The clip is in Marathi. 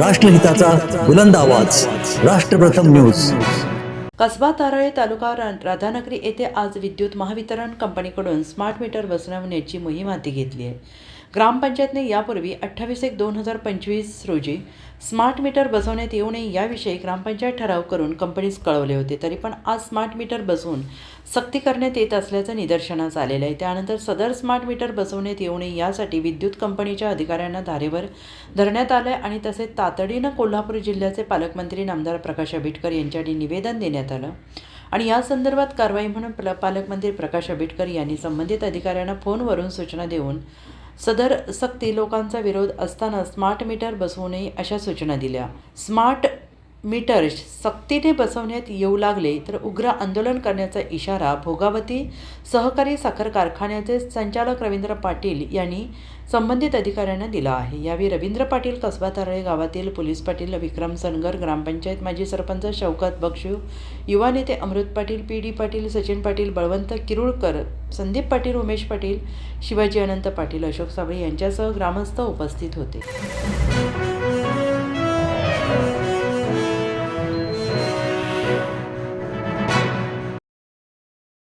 राष्ट्रहिताचा बुलंद आवाज. राष्ट्रप्रथम न्यूज. कसबा तारळे तालुका राधानगरी येथे आज विद्युत महावितरण कंपनीकडून स्मार्ट मीटर बसवण्याची मोहीम हाती घेतली आहे. ग्रामपंचायतने यापूर्वी अठ्ठावीस एक दोन हजार पंचवीस रोजी स्मार्ट मीटर बसवण्यात येऊ नये याविषयी ग्रामपंचायत ठराव करून कंपनीस कळवले होते. तरी पण आज स्मार्ट मीटर बसवून सक्ती करण्यात येत असल्याचं निदर्शनास आलेलं आहे. त्यानंतर सदर स्मार्ट मीटर बसवण्यात येऊ नये यासाठी विद्युत कंपनीच्या अधिकाऱ्यांना धारेवर धरण्यात आलं आहे आणि तसेच तातडीनं कोल्हापूर जिल्ह्याचे पालकमंत्री नामदार प्रकाश आंबेडकर यांच्याकडे निवेदन देण्यात आलं. आणि या संदर्भात कारवाई म्हणून पालकमंत्री प्रकाश आंबेडकर यांनी संबंधित अधिकाऱ्यांना फोनवरून सूचना देऊन सदर सक्ती लोकांचा विरोध असताना स्मार्ट मीटर बसवू नये अशा सूचना दिल्या. स्मार्ट मीटर्स सक्तीने बसवण्यात येऊ लागले तर उग्र आंदोलन करण्याचा इशारा भोगावती सहकारी साखर कारखान्याचे संचालक रवींद्र पाटील यांनी संबंधित अधिकाऱ्यांना दिला आहे. यावेळी रवींद्र पाटील कसबा तारळे गावातील पोलीस पाटील विक्रम सनगर ग्रामपंचायत माजी सरपंच शौकत बक्षू युवा नेते अमृत पाटील पी डी पाटील सचिन पाटील बळवंत किरुळकर संदीप पाटील उमेश पाटील शिवाजी अनंत पाटील अशोक साबळे यांच्यासह ग्रामस्थ उपस्थित होते.